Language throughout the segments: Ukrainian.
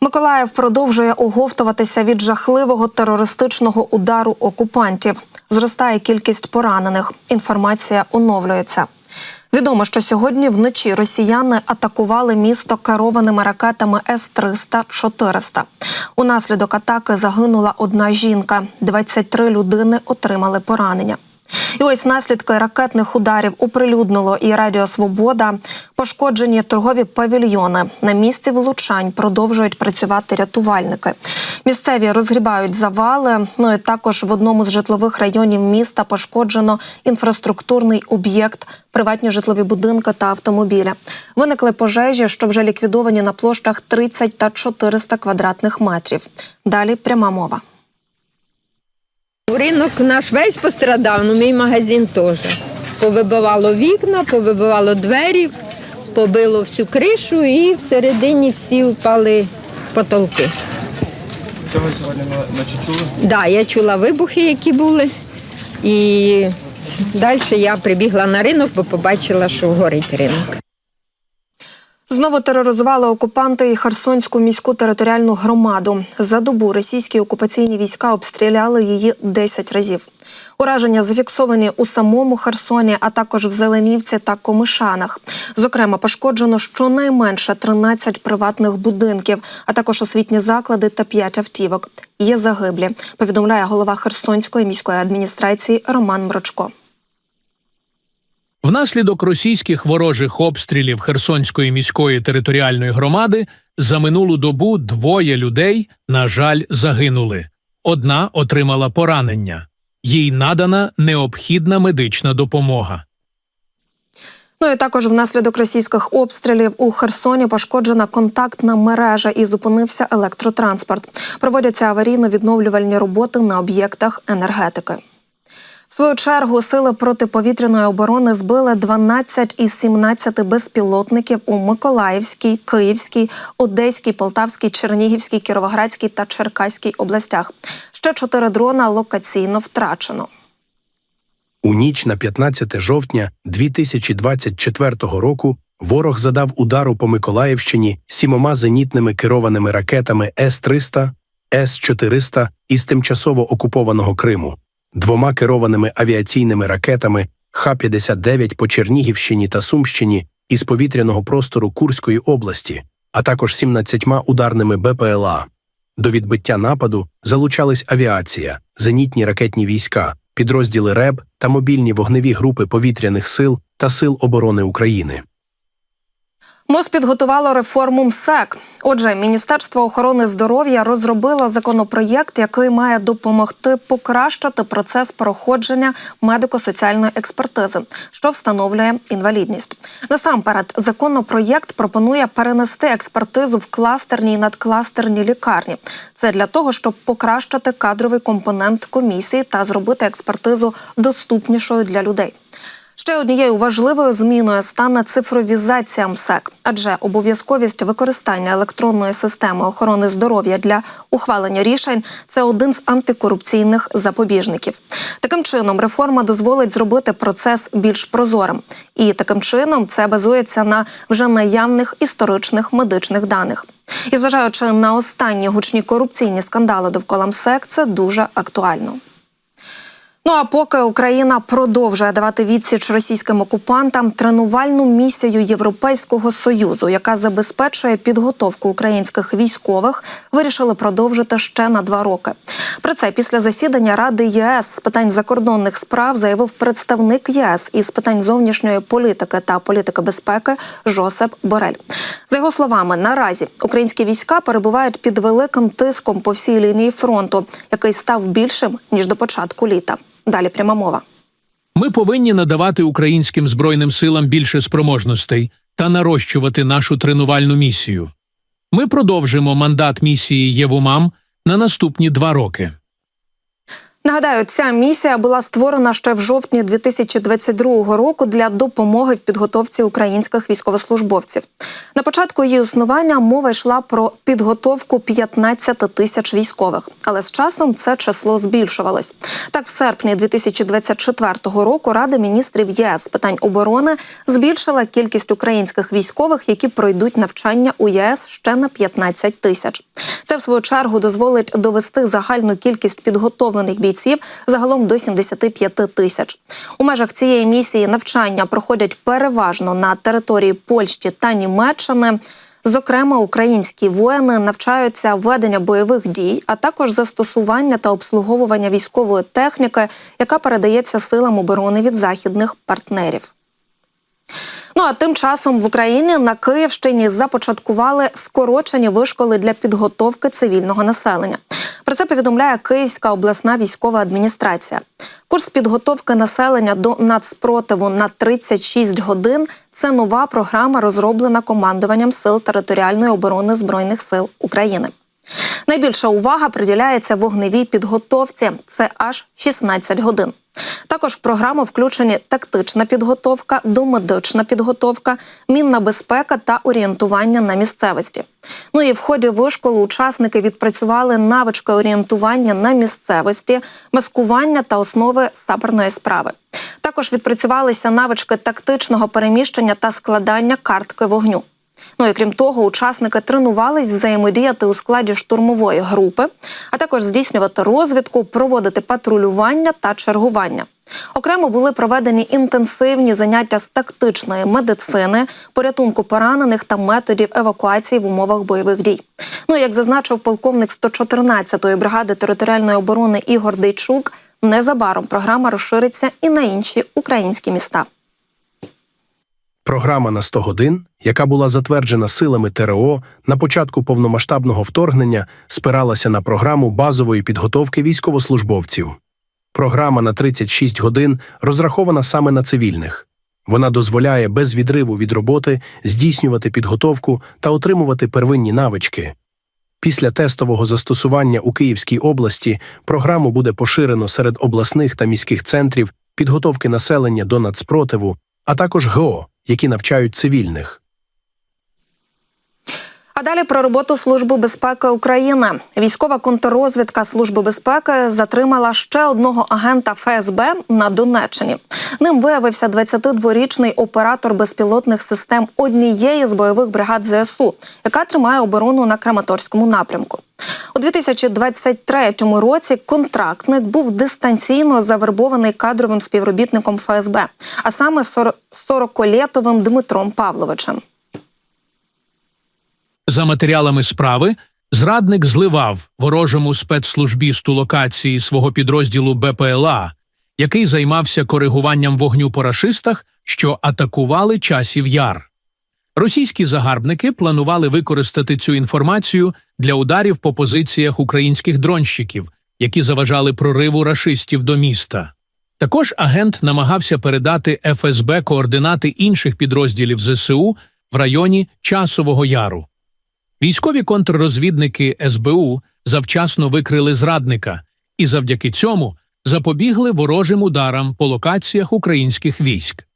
Миколаїв продовжує оговтуватися від жахливого терористичного удару окупантів. Зростає кількість поранених. Інформація оновлюється. Відомо, що сьогодні вночі росіяни атакували місто керованими ракетами С-300-400. Унаслідок атаки загинула одна жінка. 23 людини отримали поранення. І ось наслідки ракетних ударів оприлюднило і Радіо Свобода. Пошкоджені торгові павільйони. На місці влучань продовжують працювати рятувальники. Місцеві розгрібають завали. Ну і також в одному з житлових районів міста пошкоджено інфраструктурний об'єкт, приватні житлові будинки та автомобілі. Виникли пожежі, що вже ліквідовані на площах 30 та 400 квадратних метрів. Далі пряма мова. Ринок наш весь пострадав, ну мій магазин теж. Повибивало вікна, повибивало двері, побило всю кришу і всередині всі впали потолки. Що ви сьогодні ночі чули? Да, я чула вибухи, які були. І далі я прибігла на ринок, бо побачила, що горить ринок. Знову тероризували окупанти і Херсонську міську територіальну громаду. За добу російські окупаційні війська обстріляли її 10 разів. Ураження зафіксовані у самому Херсоні, а також в Зеленівці та Комишанах. Зокрема, пошкоджено щонайменше 13 приватних будинків, а також освітні заклади та 5 автівок. Є загиблі. Повідомляє голова Херсонської міської адміністрації Роман Мрочко. Внаслідок російських ворожих обстрілів Херсонської міської територіальної громади за минулу добу двоє людей, на жаль, загинули. Одна отримала поранення. Їй надана необхідна медична допомога. Ну і також внаслідок російських обстрілів у Херсоні пошкоджена контактна мережа і зупинився електротранспорт. Проводяться аварійно-відновлювальні роботи на об'єктах енергетики. В свою чергу сили протиповітряної оборони збили 12 із 17 безпілотників у Миколаївській, Київській, Одеській, Полтавській, Чернігівській, Кіровоградській та Черкаській областях. Ще чотири дрона локаційно втрачено. У ніч на 15 жовтня 2024 року ворог задав удару по Миколаївщині сімома зенітними керованими ракетами С-300, С-400 із тимчасово окупованого Криму, двома керованими авіаційними ракетами Х-59 по Чернігівщині та Сумщині із повітряного простору Курської області, а також 17 ударними БПЛА. До відбиття нападу залучались авіація, зенітні ракетні війська, підрозділи РЕБ та мобільні вогневі групи повітряних сил та Сил оборони України. МОЗ підготувало реформу МСЕК. Отже, Міністерство охорони здоров'я розробило законопроєкт, який має допомогти покращити процес проходження медико-соціальної експертизи, що встановлює інвалідність. Насамперед, законопроєкт пропонує перенести експертизу в кластерні і надкластерні лікарні. Це для того, щоб покращити кадровий компонент комісії та зробити експертизу доступнішою для людей. Ще однією важливою зміною стане цифровізація МСЕК, адже обов'язковість використання електронної системи охорони здоров'я для ухвалення рішень це один з антикорупційних запобіжників. Таким чином, реформа дозволить зробити процес більш прозорим, і таким чином це базується на вже наявних історичних медичних даних. І зважаючи на останні гучні корупційні скандали довкола МСЕК, це дуже актуально. Ну а поки Україна продовжує давати відсіч російським окупантам тренувальну місію Європейського союзу, яка забезпечує підготовку українських військових, вирішили продовжити ще на два роки. Про це після засідання Ради ЄС з питань закордонних справ заявив представник ЄС із питань зовнішньої політики та політики безпеки Жосеп Борель. За його словами, наразі українські війська перебувають під великим тиском по всій лінії фронту, який став більшим ніж до початку літа. Далі пряма мова. Ми повинні надавати українським збройним силам більше спроможностей та нарощувати нашу тренувальну місію. Ми продовжимо мандат місії ЄВУМАМ на наступні два роки. Нагадаю, ця місія була створена ще в жовтні 2022 року для допомоги в підготовці українських військовослужбовців. На початку її існування мова йшла про підготовку 15 тисяч військових, але з часом це число збільшувалось. Так, в серпні 2024 року Рада міністрів ЄС питань оборони збільшила кількість українських військових, які пройдуть навчання у ЄС ще на 15 тисяч. Це в свою чергу дозволить довести загальну кількість підготовлених бійців загалом до 75 тисяч. У межах цієї місії навчання проходять переважно на території Польщі та Німеччини. Зокрема, українські воїни навчаються ведення бойових дій, а також застосування та обслуговування військової техніки, яка передається силам оборони від західних партнерів. Ну а тим часом в Україні на Київщині започаткували скорочені вишколи для підготовки цивільного населення. Про це повідомляє Київська обласна військова адміністрація. Курс підготовки населення до нацпротиву на 36 годин це нова програма, розроблена командуванням сил територіальної оборони збройних сил України. Найбільша увага приділяється вогневій підготовці це аж 16 годин. Також в програму включені тактична підготовка, домедична підготовка, мінна безпека та орієнтування на місцевості. Ну і в ході вишколу учасники відпрацювали навички орієнтування на місцевості, маскування та основи саперної справи. Також відпрацювалися навички тактичного переміщення та складання картки вогню. Ну і крім того, учасники тренувались взаємодіяти у складі штурмової групи, а також здійснювати розвідку, проводити патрулювання та чергування. Окремо були проведені інтенсивні заняття з тактичної медицини, порятунку поранених та методів евакуації в умовах бойових дій. Ну як зазначив полковник 114-ї бригади територіальної оборони Ігор Дейчук, незабаром програма розшириться і на інші українські міста. Програма на 100 годин, яка була затверджена силами ТРО на початку повномасштабного вторгнення, спиралася на програму базової підготовки військовослужбовців. Програма на 36 годин розрахована саме на цивільних. Вона дозволяє без відриву від роботи здійснювати підготовку та отримувати первинні навички. Після тестового застосування у Київській області програму буде поширено серед обласних та міських центрів підготовки населення до нацпротиву, а також ГО, які навчають цивільних. А далі про роботу Служби безпеки України. Військова контррозвідка Служби безпеки затримала ще одного агента ФСБ на Донеччині. Ним виявився 22-річний оператор безпілотних систем однієї з бойових бригад ЗСУ, яка тримає оборону на Краматорському напрямку. У 2023 році контрактник був дистанційно завербований кадровим співробітником ФСБ, а саме 40-літовим Дмитром Павловичем. За матеріалами справи, зрадник зливав ворожому спецслужбісту локації свого підрозділу БПЛА, який займався коригуванням вогню по рашистах, що атакували часів яр. Російські загарбники планували використати цю інформацію для ударів по позиціях українських дронщиків, які заважали прориву рашистів до міста. Також агент намагався передати ФСБ координати інших підрозділів ЗСУ в районі Часового Яру. Військові контррозвідники СБУ завчасно викрили зрадника і завдяки цьому запобігли ворожим ударам по локаціях українських військ.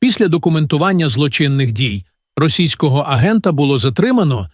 Після документування злочинних дій російського агента було затримано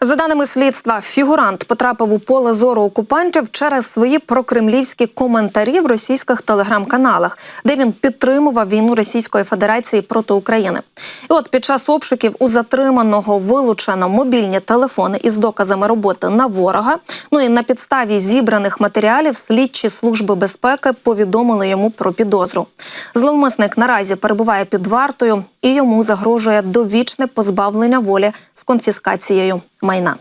За даними слідства, фігурант потрапив у поле зору окупантів через свої прокремлівські коментарі в російських телеграм-каналах, де він підтримував війну Російської Федерації проти України. І от під час обшуків у затриманого вилучено мобільні телефони із доказами роботи на ворога. Ну і на підставі зібраних матеріалів слідчі служби безпеки повідомили йому про підозру. Зловмисник наразі перебуває під вартою і йому загрожує довічне позбавлення волі з конфіскацією майна.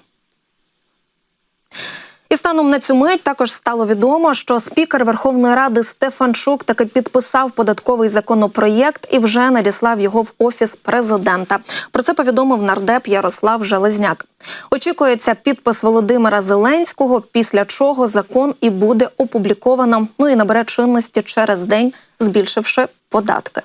І станом на цю мить також стало відомо, що спікер Верховної Ради Стефанчук таки підписав податковий законопроєкт і вже надіслав його в офіс президента. Про це повідомив нардеп Ярослав Железняк. Очікується підпис Володимира Зеленського, після чого закон і буде опубліковано. Ну і набере чинності через день, збільшивши податки.